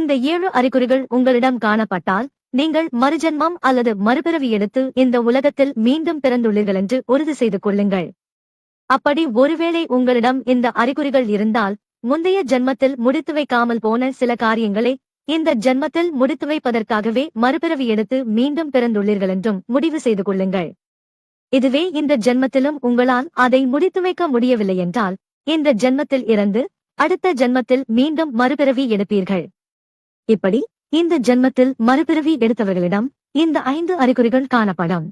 இந்த ஏழு அறிகுறிகள் உங்களிடம் காணப்பட்டால் நீங்கள் மறுஜன்மம் அல்லது மறுபிறவி எடுத்து இந்த உலகத்தில் மீண்டும் பிறந்துள்ளீர்கள் என்று உறுதி செய்து கொள்ளுங்கள். அப்படி ஒருவேளை உங்களிடம் இந்த அறிகுறிகள் இருந்தால் முந்தைய ஜென்மத்தில் முடித்து வைக்காமல் போன சில காரியங்களை இந்த ஜென்மத்தில் முடித்து வைப்பதற்காகவே மறுபிறவி எடுத்து மீண்டும் பிறந்துள்ளீர்கள் என்றும் முடிவு செய்து கொள்ளுங்கள். இதுவே இந்த ஜென்மத்திலும் உங்களால் அதை முடித்து வைக்க முடியவில்லை என்றால் இந்த ஜென்மத்தில் இறந்து அடுத்த ஜென்மத்தில் மீண்டும் மறுபிறவி எடுப்பீர்கள். இப்படி இந்த ஜென்மத்தில் மறுபிறவி எடுத்தவர்களிடம் இந்த ஐந்து அறிகுறிகள் காணப்படும்.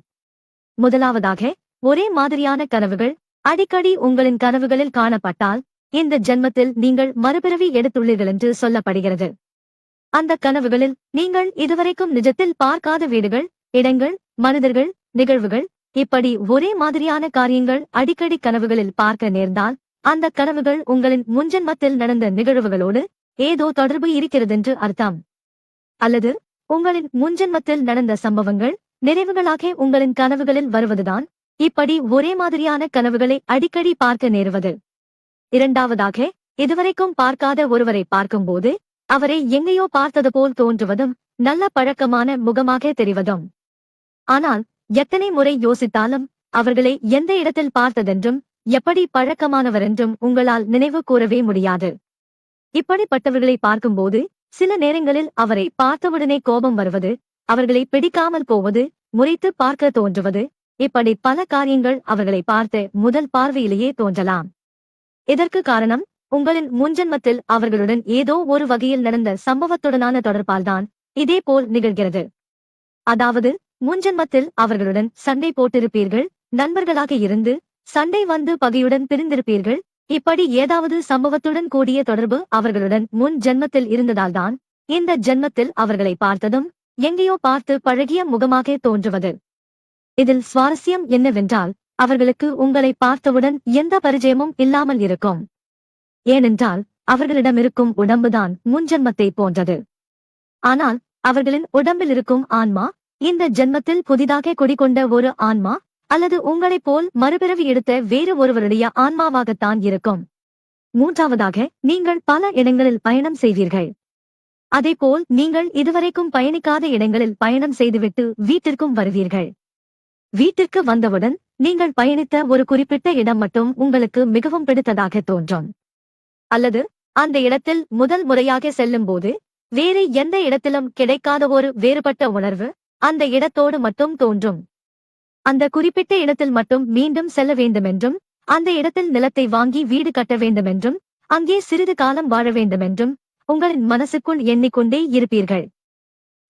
முதலாவதாக ஒரே மாதிரியான கனவுகள் அடிக்கடி உங்களின் கனவுகளில் காணப்பட்டால் இந்த ஜென்மத்தில் நீங்கள் மறுபிறவி எடுத்துள்ளீர்கள் என்று சொல்லப்படுகிறது. அந்த கனவுகளில் நீங்கள் இதுவரைக்கும் நிஜத்தில் பார்க்காத வீடுகள் இடங்கள் மனிதர்கள் நிகழ்வுகள் இப்படி ஒரே மாதிரியான காரியங்கள் அடிக்கடி கனவுகளில் பார்க்க நேர்ந்தால் அந்த கனவுகள் உங்களின் முன்ஜென்மத்தில் நடந்த நிகழ்வுகளோடு ஏதோ தொடர்பு இருக்கிறதென்று அர்த்தம். அல்லது உங்களின் முன்ஜென்மத்தில் நடந்த சம்பவங்கள் நினைவுகளாக உங்களின் கனவுகளில் வருவதுதான். இப்படி ஒரே மாதிரியான கனவுகளை அடிக்கடி பார்க்க நேருவது. இரண்டாவதாக இதுவரைக்கும் பார்க்காத ஒருவரை பார்க்கும்போது அவரை எங்கேயோ பார்த்தது போல் தோன்றுவதும் நல்ல பழக்கமான முகமாக தெரிவதும். ஆனால் எத்தனை முறை யோசித்தாலும் அவர்களை எந்த இடத்தில் பார்த்ததென்றும் எப்படி பழக்கமானவரென்றும் உங்களால் நினைவு கூறவே முடியாது. இப்படிப்பட்டவர்களை பார்க்கும்போது சில நேரங்களில் அவரை பார்த்தவுடனே கோபம் வருவது அவர்களை பிடிக்காமல் போவது முறைத்து பார்க்க தோன்றுவது இப்படி பல காரியங்கள் அவர்களை பார்த்து முதல் பார்வையிலேயே தோன்றலாம். இதற்கு காரணம் உங்களின் முன்ஜென்மத்தில் அவர்களுடன் ஏதோ ஒரு வகையில் நடந்த சம்பவத்துடனான தொடர்பால்தான் இதே போல் நிகழ்கிறது. அதாவது முன்ஜென்மத்தில் அவர்களுடன் சண்டை போட்டிருப்பீர்கள் நண்பர்களாக இருந்து சண்டை வந்து பகையுடன் பிரிந்திருப்பீர்கள் இப்படி ஏதாவது சம்பவத்துடன் கூடிய தொடர்பு அவர்களுடன் முன் ஜென்மத்தில் இருந்ததால்தான் இந்த ஜென்மத்தில் அவர்களை பார்த்ததும் எங்கேயோ பார்த்து பழகிய முகமாக தோன்றுவது. இதில் சுவாரஸ்யம் என்னவென்றால் அவர்களுக்கு உங்களை பார்த்தவுடன் எந்த பரிச்சயமும் இல்லாமல் இருக்கும். ஏனென்றால் அவர்களிடமிருக்கும் உடம்புதான் முன்ஜென்மத்தை போன்றது. ஆனால் அவர்களின் உடம்பில் இருக்கும் ஆன்மா இந்த ஜென்மத்தில் புதிதாக குடிகொண்ட ஒரு ஆன்மா அல்லது உங்களைப் போல் மறுபிறவி எடுத்த வேறு ஒருவருடைய ஆன்மாவாகத்தான் இருக்கும். மூன்றாவதாக நீங்கள் பல இடங்களில் பயணம் செய்வீர்கள். அதேபோல் நீங்கள் இதுவரைக்கும் பயணிக்காத இடங்களில் பயணம் செய்துவிட்டு வீட்டிற்கும் வருவீர்கள். வீட்டிற்கு வந்தவுடன் நீங்கள் பயணித்த ஒரு குறிப்பிட்ட இடம் மட்டும் உங்களுக்கு மிகவும் பிடித்ததாக தோன்றும். அல்லது அந்த இடத்தில் முதல் முறையாக செல்லும்போது வேறு எந்த இடத்திலும் கிடைக்காத ஒரு வேறுபட்ட உணர்வு அந்த இடத்தோடு மட்டும் தோன்றும். அந்த குறிப்பிட்ட இடத்தில் மட்டும் மீண்டும் செல்ல வேண்டுமென்றும் அந்த இடத்தில் நிலத்தை வாங்கி வீடு கட்ட வேண்டுமென்றும் அங்கே சிறிது காலம் வாழ வேண்டுமென்றும் உங்களின் மனசுக்குள் எண்ணிக்கொண்டே இருப்பீர்கள்.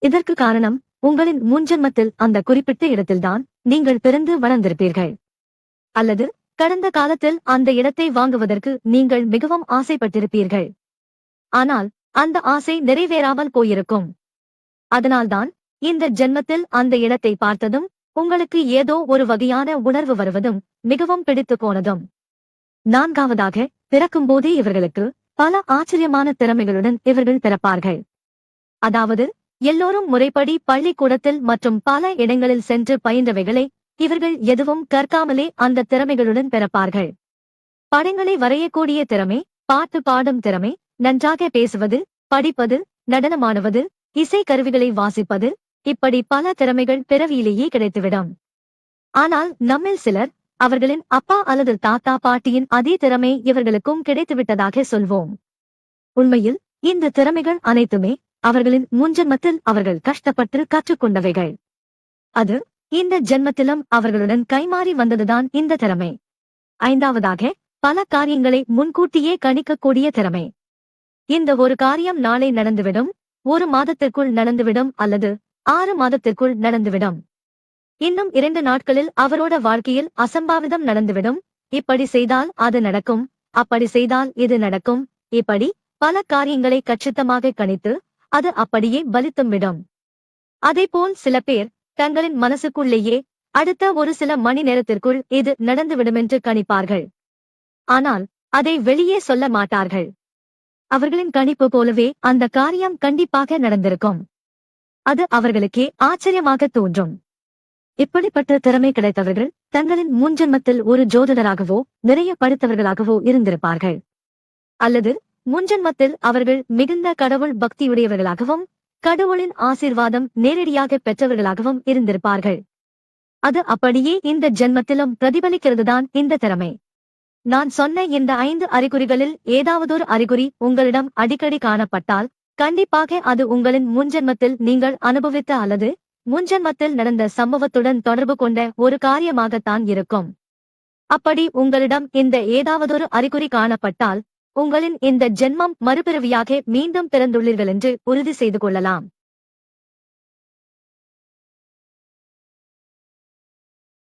இதற்கு காரணம் உங்களின் முன்ஜென்மத்தில் அந்த குறிப்பிட்ட இடத்தில்தான் நீங்கள் பிறந்து வளர்ந்திருப்பீர்கள். அல்லது கடந்த காலத்தில் அந்த இடத்தை வாங்குவதற்கு நீங்கள் மிகவும் ஆசைப்பட்டிருப்பீர்கள். ஆனால் அந்த ஆசை நிறைவேறாமல் போயிருக்கும். அதனால்தான் இந்த ஜென்மத்தில் அந்த இடத்தை பார்த்ததும் உங்களுக்கு ஏதோ ஒரு வகையான உணர்வு வருவதும் மிகவும் பிடித்து போனதும். நான்காவதாக பிறக்கும்போதே இவர்களுக்கு பல ஆச்சரியமான திறமைகளுடன் இவர்கள் பிறப்பார்கள். அதாவது எல்லோரும் முறைப்படி பள்ளிக்கூடத்தில் மற்றும் பல இடங்களில் சென்று பயின்றவைகளை இவர்கள் எதுவும் கற்காமலே அந்த திறமைகளுடன் பிறப்பார்கள். படங்களை வரையக்கூடிய திறமை பாட்டு பாடும் திறமை நன்றாக பேசுவது படிப்பது நடனமாடுவது இசை கருவிகளை வாசிப்பது இப்படி பல திறமைகள் பிறவியிலேயே கிடைத்துவிடும். ஆனால் நம்மில் சிலர் அவர்களின் அப்பா அல்லது தாத்தா பாட்டியின் அதே திறமை இவர்களுக்கும் கிடைத்துவிட்டதாக சொல்வோம். உண்மையில் இந்த திறமைகள் அனைத்துமே அவர்களின் முன்ஜென்மத்தில் அவர்கள் கஷ்டப்பட்டு கற்றுக்கொண்டவைகள். அது இந்த ஜென்மத்திலும் அவர்களுடன் கைமாறி வந்ததுதான் இந்த திறமை. ஐந்தாவதாக பல காரியங்களை முன்கூட்டியே கணிக்கக்கூடிய திறமை. இந்த ஒரு காரியம் நாளை நடந்துவிடும் ஒரு மாதத்திற்குள் நடந்துவிடும் அல்லது ஆறு மாதத்திற்குள் நடந்துவிடும். இன்னும் இரண்டு நாட்களில் அவரோட வாழ்க்கையில் அசம்பாவிதம் நடந்துவிடும். இப்படி செய்தால் அது நடக்கும். அப்படி செய்தால் இது நடக்கும். இப்படி பல காரியங்களை கச்சித்தமாக கணித்து அது அப்படியே பலித்தும் விடும். அதேபோல் சில பேர் தங்களின் மனசுக்குள்ளேயே அடுத்த ஒரு சில மணி நேரத்திற்குள் இது நடந்துவிடுமென்று கணிப்பார்கள். ஆனால் அதை வெளியே சொல்ல மாட்டார்கள். அவர்களின் கணிப்பு போலவே அந்த காரியம் கண்டிப்பாக நடந்திருக்கும். அது அவர்களுக்கே ஆச்சரியமாக தோன்றும். இப்படிப்பட்ட திறமை கிடைத்தவர்கள் தங்களின் முன்ஜென்மத்தில் ஒரு ஜோதிடராகவோ நிறைய படித்தவர்களாகவோ இருந்திருப்பார்கள். அல்லது முன்ஜென்மத்தில் அவர்கள் மிகுந்த கடவுள் பக்தியுடையவர்களாகவும் கடவுளின் ஆசீர்வாதம் நேரடியாக பெற்றவர்களாகவும் இருந்திருப்பார்கள். அது அப்படியே இந்த ஜென்மத்திலும் பிரதிபலிக்கிறதுதான் இந்த திறமை. நான் சொன்ன இந்த ஐந்து அறிகுறிகளில் ஏதாவதொரு அறிகுறி உங்களிடம் அடிக்கடி காணப்பட்டால் கண்டிப்பாக அது உங்களின் முன்ஜென்மத்தில் நீங்கள் அனுபவித்த அல்லது முன்ஜென்மத்தில் நடந்த சம்பவத்துடன் தொடர்பு கொண்ட ஒரு காரியமாகத்தான் இருக்கும். அப்படி உங்களிடம் இந்த ஏதாவதொரு அறிகுறி காணப்பட்டால் உங்களின் இந்த ஜென்மம் மறுபிறவியாக மீண்டும் பிறந்துள்ளீர்கள் என்று உறுதி செய்து கொள்ளலாம்.